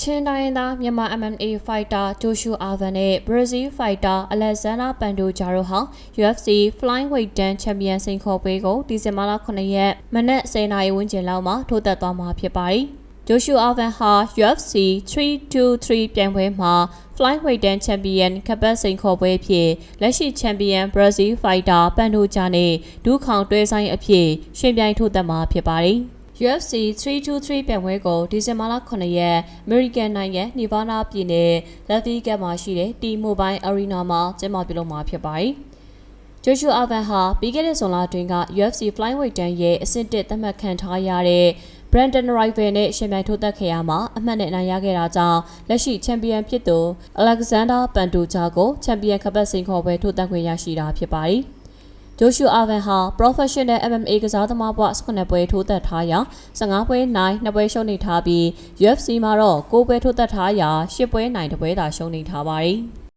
ချင်းတိုင်းရင်းသားမြန်မာ MMA fighter Joshua Alvan နဲ့ Brazil fighter Alexander Pantoja တို့ဟာ UFC Flyweight 10 Champion စိန်ခေါ်ပွဲကိုဒီဇင်ဘာလ9ရက်မနက်10:00နာရီဝန်းကျင်လောက်မှာထိုးသက်သွားမှာဖြစ်ပါတယ်။ Joshua Alvan ဟာ UFC 323ပြိုင်ပွဲမှာ Flyweight 10 Champion ကပတ်စိန်ခေါ်ပွဲအဖြစ်လက်ရှိ Champion Brazil fighter Pantoja နဲ့ဒုခေါင်တွဲဆိုင်အဖြစ်ရှင်ပြိုင်ထိုးသက်မှာဖြစ်ပါတယ်။ UFC 323ပြိုင်ပွဲကိုဒီဇင်ဘာလ9ရက် American နိုင်ငံနီဗားနားပြည်နယ် Las Vegas မှာရှိတဲ့ T-Mobile Arena မှာကျင်းပပြုလုပ်မှာဖြစ်ပါတယ်။ Joshua Alvan ဟာပြီးခဲ့တဲ့ဇွန်လအတွင်းက UFC Flyweight တန်းရဲ့အဆင့်1သတ်မှတ်ခံထားရတဲ့ Brandon Rival နဲ့ရှင်ပြိုင်ထိုးသက်ခဲ့ရမှာအမှတ်နဲ့အနိုင်ရခဲ့တာကြောင့်လက်ရှိချန်ပီယံဖြစ်သူ Alexander Pantoja ကိုချန်ပီယံကပတ်စိန်ခေါ်ပွဲထိုးသက်ခွင့်ရရှိတာဖြစ်ပါတယ်။ ဂျိုရှူအာဗန်ဟာ Professional MMA ကစားသမားဘဝ18ပွဲထိုးသက်ထားရာ15ပွဲနိုင်2ပွဲရှုံးနိထားပြီး UFC မှာတော့6ပွဲထိုးသက်ထားရာ10ပွဲနိုင်2ပွဲသာရှုံးနိထားပါတယ်။